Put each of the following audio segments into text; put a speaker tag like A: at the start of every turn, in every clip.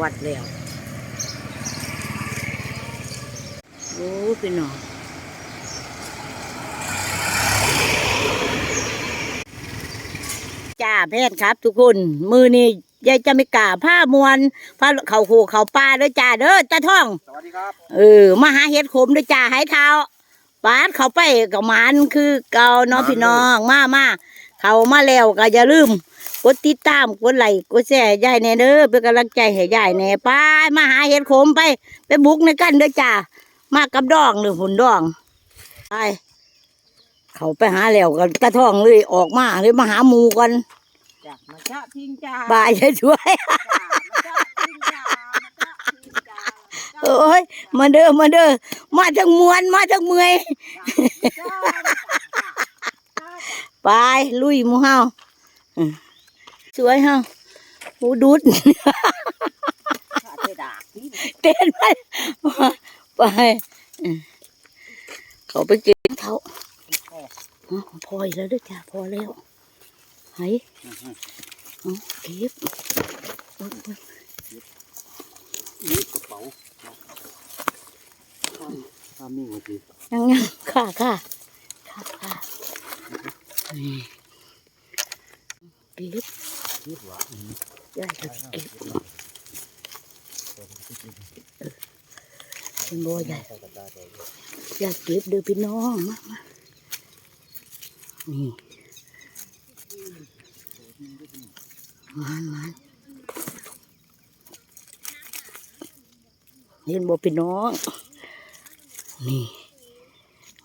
A: วัดแล้วโอ้พี่น้องจ้าแพทย์ครับ ทุกคน มือนี่ยายจะไม่กล้าผ้ามวนผ้าเขาโคเขาปลาเด้อจ้าเด้อจ้าท่อง
B: สวัสดีครับ
A: เออมาหาเห็ดขมด้วยจ้าหายเท้าปาดเขาไปกับหมันคือเก่าเนาะพี่น้องมามาเขามาแล้วก็อย่าลืม กดติดตามกดไลค์กดแชร์ยายแน่เด้อเป็นกำลังใจให้ยายแน่ไปมาหาเห็ดขมไป ไปบุกในกันเด้อจ้ามากับดองหรือหุ่นดองไปเขาไปหาแล้วกันตะท่องเลยออกมาเลยมาหาหมูกัน
C: จ้ะมาเจาะทิ้งจ้า
A: บายจะช่วย
C: จ้ามาเจาะทิ้งจ้ามาเจาะทิ้งจ้า
A: โอ้ยมาเด้อมาเด้อมาทั้งมวนมาทั้งเมื่อย
C: จ้า
A: ไปลุยหมูเฮาอืม สวยเฮาหมูดุด
C: จ้าเจดาพี่
A: เต้นไปไปอืมเขาไปเก็บเขาอ๋อพออีกแล้วเด้วยจ้าพอแล้วไหเอาเก็บโอ๊ยโอ๊ย
B: นี่กระเป๋าทำนี่เมื่อกี้
A: ยังยังค่ะค่ะค่ะค่ะนี่เก็บ
B: คิดว่าอืม
A: ยายจะเก็บเป็นบัวใหญ่
B: ใส่กระดาษเลย
A: อยากเก็บเด้อพี่น้องมามานี่มันมันเห็นบ่พี่น้อง นี่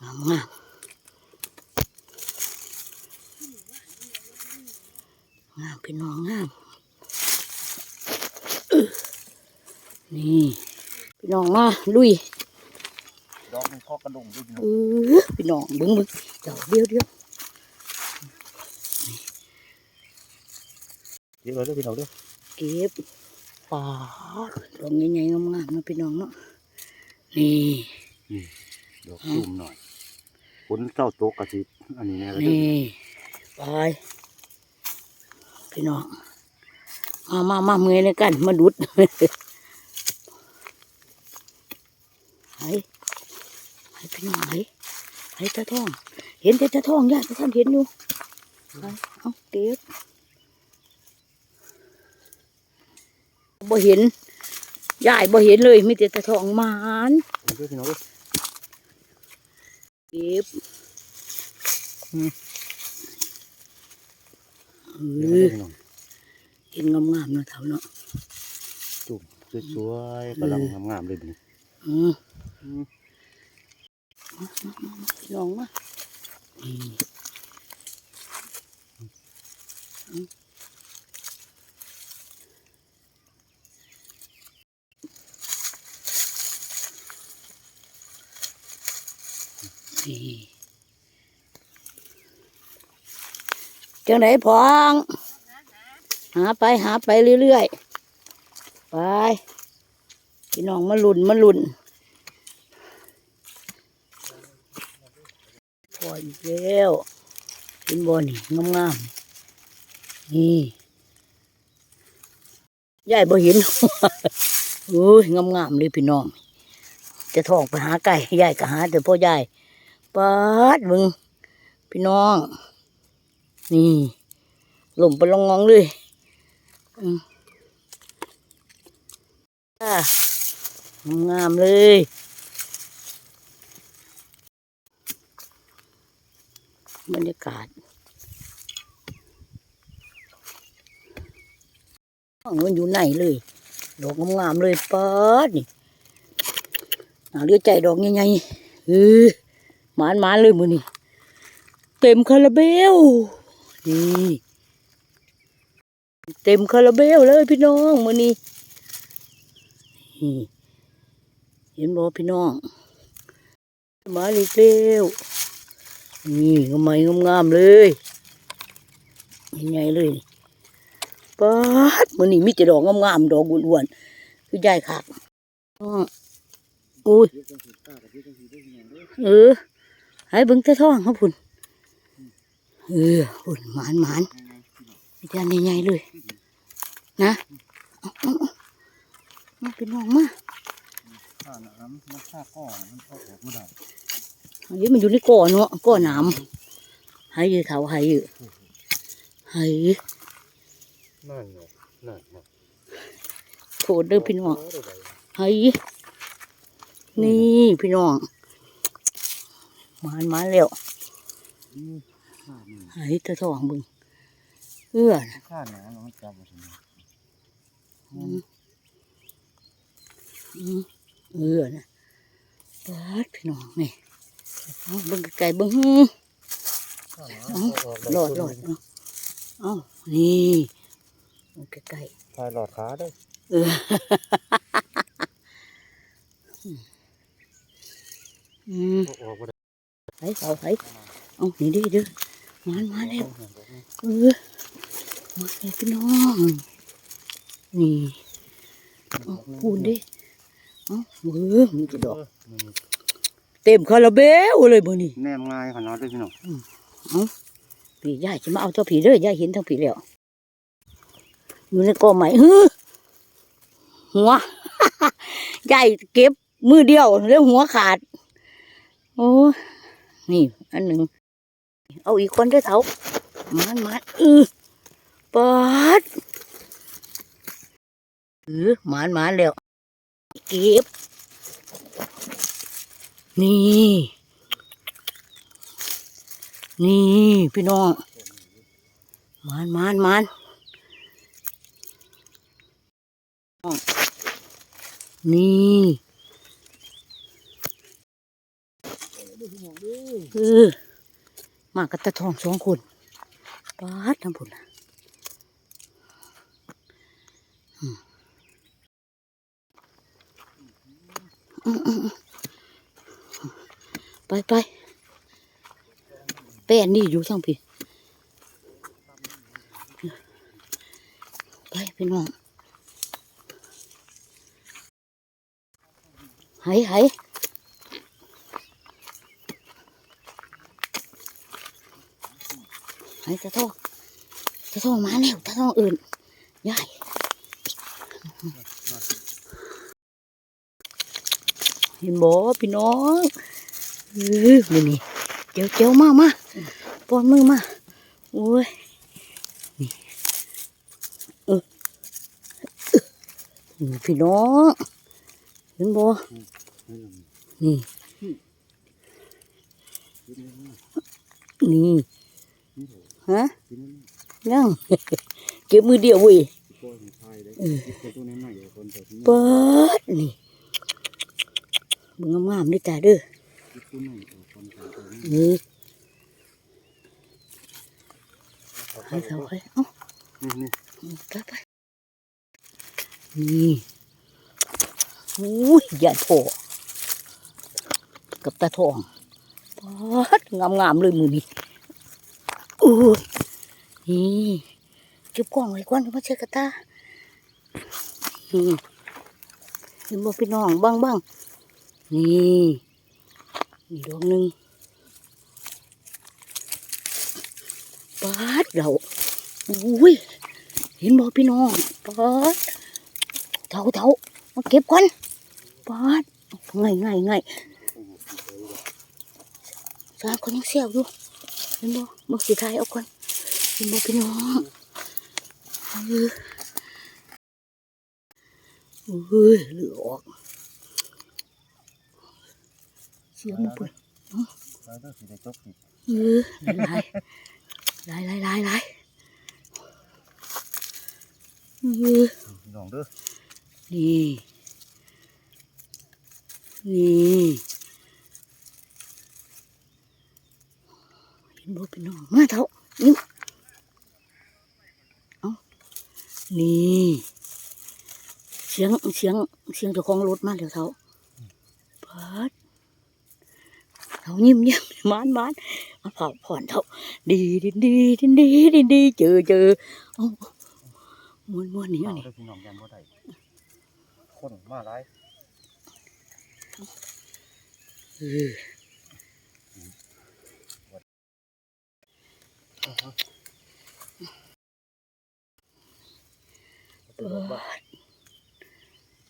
A: งามงามงามพี่น้องงามนี่ พี่น้องมาลุย
B: ดอกมันข้อกระดงด้วย
A: เออพี่น้องเบึ้งเบึ้งเดี๋ยวเดียวเดียว
B: เดี๋ยวเราด้วยพี่น้องด้วย
A: เก็บปลาดอกใหญ่ๆงามๆนะพี่น้องเนาะนี่
B: ดอกจุ่มหน่อยฝนเจ้าโตกกระสิอันนี้แน่เลย
A: นี่ไปพี่น้องมามามาเมื่อยในกัน มาดุดไห้ไห้ พี่น้องไห้ไห้ตาทอง เห็นแต่ตาทองย่าตาท่านเห็นอยู่ไปเอาเก็บบ่เห็นยายบ่เห็นเลยมีแต่ตาทองหมาน
B: ด้วยพี่น้องด้วย
A: เก็บอืมเออ
B: เดี๋ยวเราด้วยพี่น้อง
A: เห็นงามๆเนาะเท่าเนาะ
B: จุ่มสวยๆกำลังงามๆเลยพี่น้ อง
A: อืม
B: อืม
A: พี่น้องมาจังไหนพอง หาไปหาไปเรื่อยๆ ไป พี่น้องมาลุนมาลุ่น ออีกแล้วเห็นบอนี่งามงามๆนี่ยายบ่เห็นโอ้ยงามงามๆเลยพี่น้อง จะทองไปหาไก่ยายก็หาแต่พ่อยายปัดมึงพี่น้อง นี่หล่มไปลงงองเลยอืมงามๆเลย บรรยากาศห้องมันอยู่ไหนเลยดอกงามๆเลยเปิดนี่เลือใจดอกใหญ่ๆเออหมานมาเลยมือนี่เต็มคาราเบลนี่เต็มคาราเบลเลยพี่น้องมือนี่เห็นบอพี่น้องมาอีกเร็ว นี่งามงามๆเลยใหญ่ๆเลยปัดมือนี้มีแต่ดอกงามๆดอกอ้วนๆคือใหญ่คักอุ้ยเออให้เบิ่งต่ท้องครับพุ่นเออพุ่นหมานหมานมีแต่อันใหญ่ๆเลย นะเอาเอาเอามาพี่น้องมา
B: ข้าน้ำมันข้าก้อมันเอาออกไม่ได้
A: อันนี้มันอยู่ในก่อเนาะก่อน้ำให้ยืเขาให้ยืให้
B: นั่นเนาะนั่นเนาะ
A: โทษเด้อพี่น้องให้นี่พี่น้องมามาแล้ว
B: อืมข้ามัน
A: ให้ตะทองเบึงเอื้อน่ะ
B: ข้าหนามันจำมาสิ
A: อืมอืมเอื้อนะปาดพี่น้องนี่ เอาเบิ่งไกลๆเบิ่งหื้อ
B: ข้าหนา
A: เอ้าหลอดหลอดเนาะเอ้านี่เบิ่งไกล
B: พายหลอดขาได้
A: ๆเอออืม
B: เอาออกไม่ได้
A: ไปเอาไปเอานี่ดิเด้อมามาแล้วเออมาแล้วพี่น้องนี่เอาพูนดิเอาเออมันจะดอก เต็มคาราเบลเลยมือนี่
B: แนมง่ายขนาดนี้พี่น้อง
A: ผียายจะมาเอาตัวผีเด้อยายเห็นทั้งผีแล้วอยู่ในกอใหม่ฮือหัวยายเก็บมือเดียวแล้วหัวขาด โอ้ยนี่ อันหนึ่งเอาอีกคนด้วยเถามันมันอือปัดเออหมานหมานแล้วเก็บ นี่ นี่ พี่น้องมานมานมานนี่เออมากับตาทองสองคนปาดทั้งผุนน่ะอืมอืมอืมอืม ไปไปแป้นนี่อยู่ทั้งพี่ไปพี่น้องไหไหไหตะทอตะทอมาแล้วตะทออื่นใหญ่เห็นบ่พี่น้อง เออนี่นี่เจียวเจียวมามาปอนมือมาโอ้ยนี่เออพี่น้องเห็นบ่นี่นี่ฮะยังเก็บมือเดียวเว้ย
B: ตัวนี้ไม่คนนี้
A: เปิดนี่เบิ่งงามๆนี่จ้าเด้อ
B: ตัวนี้คนตัวนี้
A: นี่ให้เขาให้เอ้า
B: นี่นี่
A: ไปไปนี่อุ้ยใหญ่โผกับตาทองปัดงามๆเลยมือนี่อู้ยนี่เก็บกล้องไว้ก่อนมาเช็คกระตานี่เห็นบ่พี่น้องบ้างบ้างๆนี่ นี่ดอกหนึ่งปัดเราอุ้ยเห็นบ่พี่น้องปาดเถาเถามาเก็บก่อนปาดง่ายง่ายง่ายสามคนยังเสียวอยู่เห็นบ่มึกสีไทายเอาก่อนเห็นบ่พี่น้องเออเฮ้ยเหลือออกเสียมันเปิด
B: แล้วก็สีได้จบสิ
A: เออลายลายลายลายลายเออ
B: พี่น้องเด้อ
A: นี่นี่เห็นบ่พี่น้องมาเถอะนี่เอานี่เสียงเสียงเสียงเจ้าของรถมาแล้วเถอะพัด เขายิ้มยิ้มมานมานมาเผาผ่อนเถอะดีดีดีดีดีดีดีเจอเจอเอาม้วนม้วนนี่
B: เอา
A: เอานี่
B: เด้อพี่น้องยันบ่ได้คนมาหลาย
A: เออ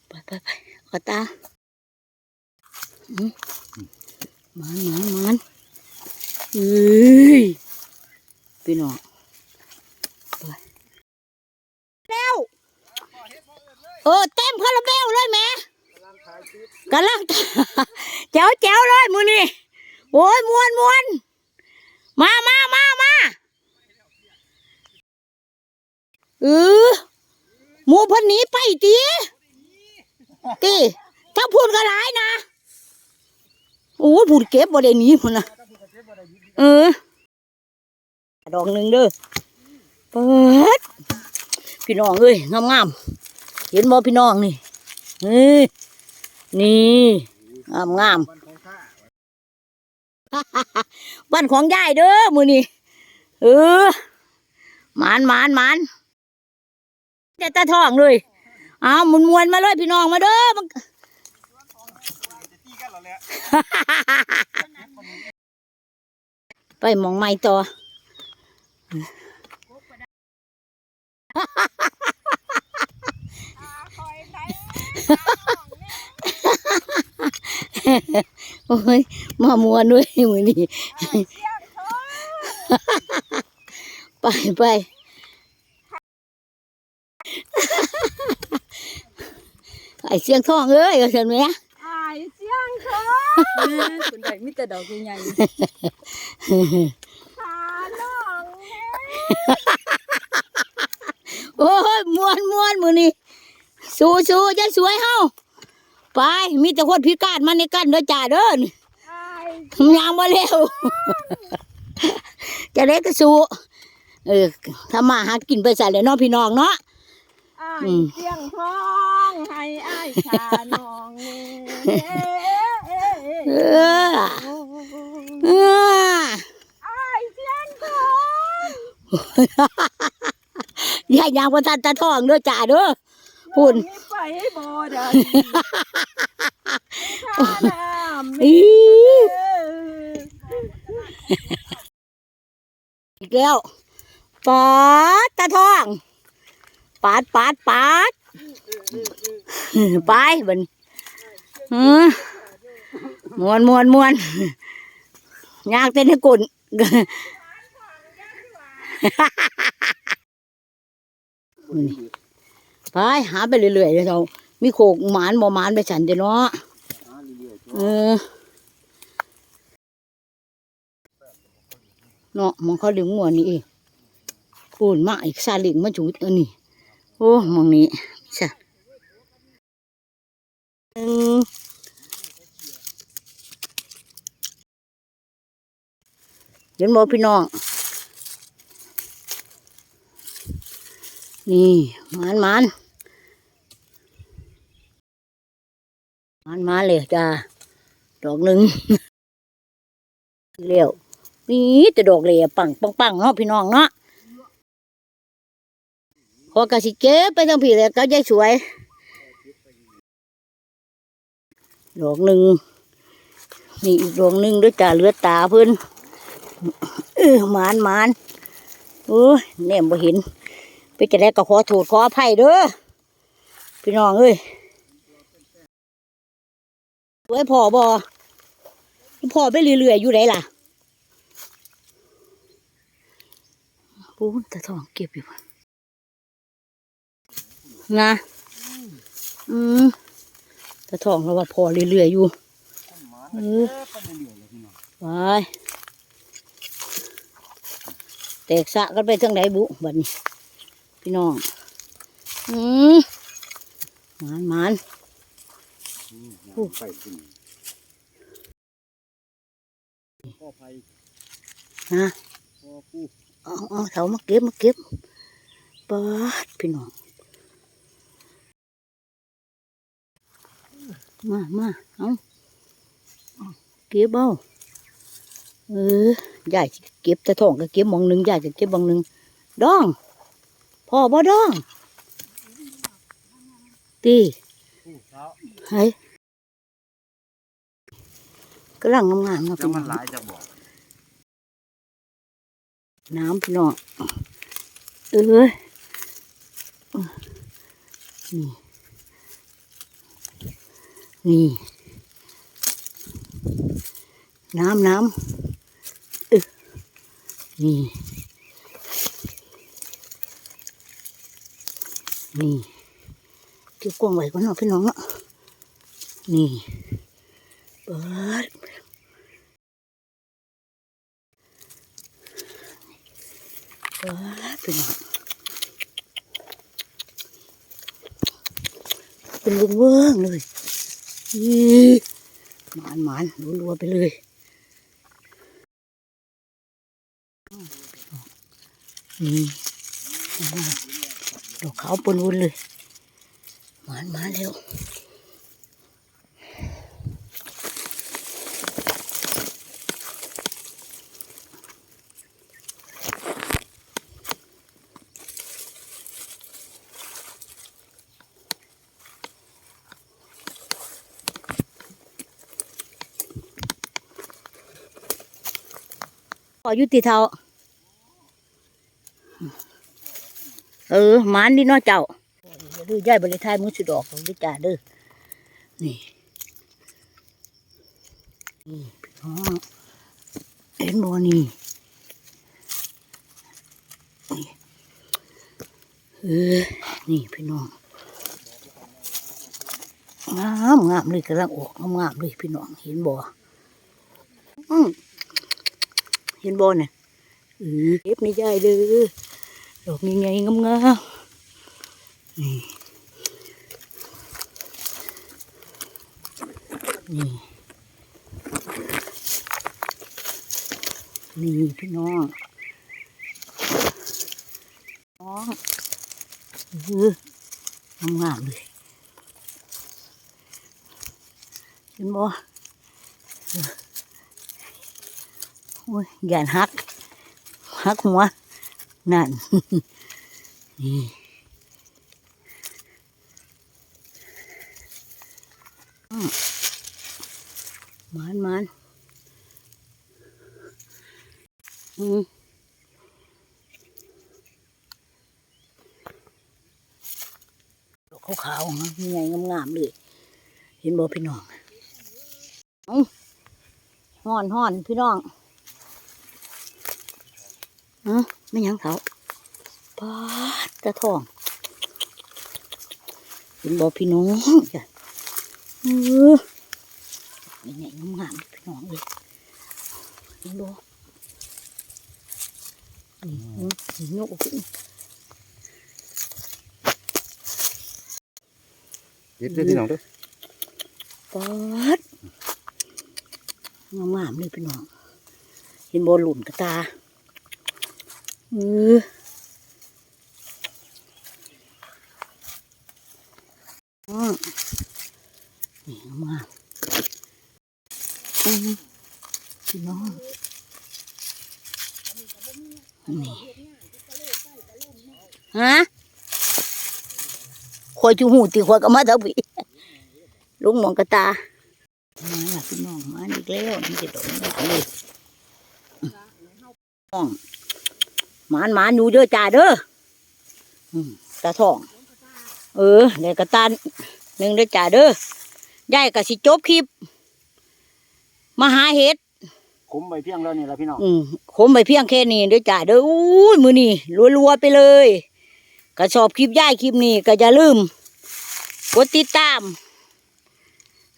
A: ปไปไปขอตาอืม มันมันมันเอ้ยพี่น้องไปแล้วเออเต็มคาราเบลเลยแม่กำลังแจ๋วแจ๋วเลยมือนี่โอ้ยมวนมวนมามามามาเออหมูพันหนีไปตีตีถ้าพูดก็ร้ายนะ อ้ยพูดเก็บบ่ได้หนีพุ่นนะเออ ดอกหนึ่งเด้อเปิดพี่น้องเอ้ยงามงามๆเห็นบ่พี่น้องนี่เฮ้ยนี่งามงามบ้านของยายเด้อมือนี่เออหมานหมานหมานแต่ตาทองเลยเอามวนมวนมาเลยพี่น้องมาเด้อ ไปมองไม้ต่อโอ้ยมามวด้วยมือนี่ไปไปไอเสียงทองเอ้ยก็เห็นไหม
C: อายเสีย
D: คุณได้มีแต่ดอกใหญ่
C: ขาน้องแม่
A: โอ้ยมวนมวนมือนี่สู้สู้จะสวยเฮาไป มีแต่คนพิการมาในกันเด้อจ่าเด้อนี่
C: อาย
A: ยางมาเร็วจะเล็กก็สู้เออถ้ามาหากินไปใส่เลยเนาะพี่น้องเนาะ
C: อาย
A: อืม
C: เสียงท้องให้อายขาน้องแม่เอ๊ะ เอ
A: อ
C: เอ
A: ออ
C: ยเสียงท้อง
A: ยายยางประทันตาทองเด้อจ่าเด้อพูด
C: น้องนี่ไปบ่ได้ขาน้ำ
A: อี
C: เอ้ย
A: อีกแล้วปาดตาทองปาดปาดปาดไปบันอือ มวนมวนมวนยากเต้นให้กุนไปหาไปเรื่อยๆเดี๋ยวเรามีโขกหมานบ่หมานไปฉันเดี๋ยวเนาะเออเนาะมองเขาดึงหัวนี่เองปูนมาอีกซาเลิงมาจุดอันนี้โอ้มองนี้ใช่หนึ่ง เห็นบ่พี่น้อง นี่มานมานมานมาเลยจ้าดอกหนึ่งเลี้ยวนี่แต่ดอกเหลี่ยปังปังปังเนาะพี่น้องเนาะพอกระสิเก็บไปทั้งพี่เลยก็ยายสวย ดอกหนึ่งนี่อีกดอกหนึ่งด้วยจ้าเลือดตาเพิ่อน เออหมานหมานโอ้ยแนมบ่เห็นไปจะได้ก็ขอโทษขออภัยเด้อพี่น้องเอ้ยไว้พ่อบ่พ่อไปเรื่อยๆอยู่ไหนล่ะปูนตะทองเก็บอยู่บ่นะอืมตะทองเราว่าพอเรื่อยๆอยู่เออไป แตกสะกันไปทางไหนบุบัดนี้ พี่น้อง อืมหมานหมาน
B: ไปขึ้นพ่อไผ่
A: นะ
B: พ่อผู้
A: เอาเอาเถามาเก็บมาเก็บปาดพี่น้อง มามาเอาเก็บเอา เออยายสิเก็บแต่ท้องก็เก็บหมองหนึ่งยายก็เก็บหมองหนึ่งดองพ่อบ่ดองตี
B: ผู้เช้า
A: ไห้กำลังงามๆเนาะ
B: จะ
A: พี่
B: มั
A: น้
B: น
A: อง
B: หลายจะบอก
A: น้ำพี่น้องเอ้ยนี่นี่ น้ำน้ำเออ นี่ นี่เก็บกวงไว้ก่อนเนะพี่น้องเนาะนี่เปิดเปิดพี่น้องเป็นวงเวิ้งเลยยี่หมานหมานรัวๆไปเลย นี่ดอกขาวปนวุนเลยหมานมานเร็วพอยุติเท่า ออหมานดีเนาะเจ้าดื้อย่ายบริทายมือสุดอกของดิจ่าเด้อนี่นี่พี่น้องเห็นบ่นี่นี่เออ นี่พี่น้องงามงามเลยกำลังออกงามงามเลยพี่น้องเห็นบ่อืมเห็นบอเนี่ยเออเก็บในใจเด้อดอกนี้ไงงามงามๆนี่นี่นี่พี่น้องน้องเออ งามงามๆเลยเห็นบ่โอ้ยอย่านหักหักหัว นั่น นี่มันมันอืมขาวๆมีไงงามๆเลย เห็นบ่พี่น้องเอ้าห่อนห่อนพี่น้อง ฮะ ไม่หยังเขาปาดตะทองเป็นบอพี่น้องจ้ะเออยังไงงามๆพี่น้องเลยเห็นบอนี่นี่นกขึ้น
B: เย็บด้วยพี่น้องเด้วย
A: ปาดงามๆเลยพี่น้อง เห็นบอหลุมกระตา เอออ้อนี่งามๆอืมพี่น้องนี่ฮะคอยจูหูตีคอยก็มาเถอะพี่ลุงมองกระตามาละพี่น้องมาอีกแล้วนี่จะโดนได้เลยน้อง หมานหมานอยู่เด้อจ่าเด้ออืมตาทอง เออเดี๋ยวกระตานหนึ่งเด้อจ่าเด้อยายก็สิจบคลิปมาหาเห็ด
B: คุ้มไปเพียงแล้วนี่ละพี่น้อง
A: อืมคมไปเพียงแค่นี้เด้อจ่าเด้ออุ้ยมือนี่รัวๆไปเลยก็ชอบคลิปย่ายคลิปนี้ก็อย่าลืมกดติดตาม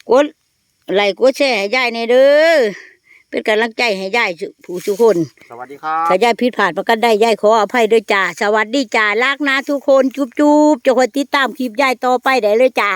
A: กดไลค์กดแชร์ให้ยายในเด้อ เป็นการลังใจให้ยายผู้ทุกคน
B: สวัสดีครับ
A: ถ้ายายผิดพลาดประกันได้ยายขออภัยด้วยจ้า สวัสดีจ้ารักนะทุกคนจุ๊บจุ๊บจะคอยติดตามคลิปยายต่อไปได้เลยจ้า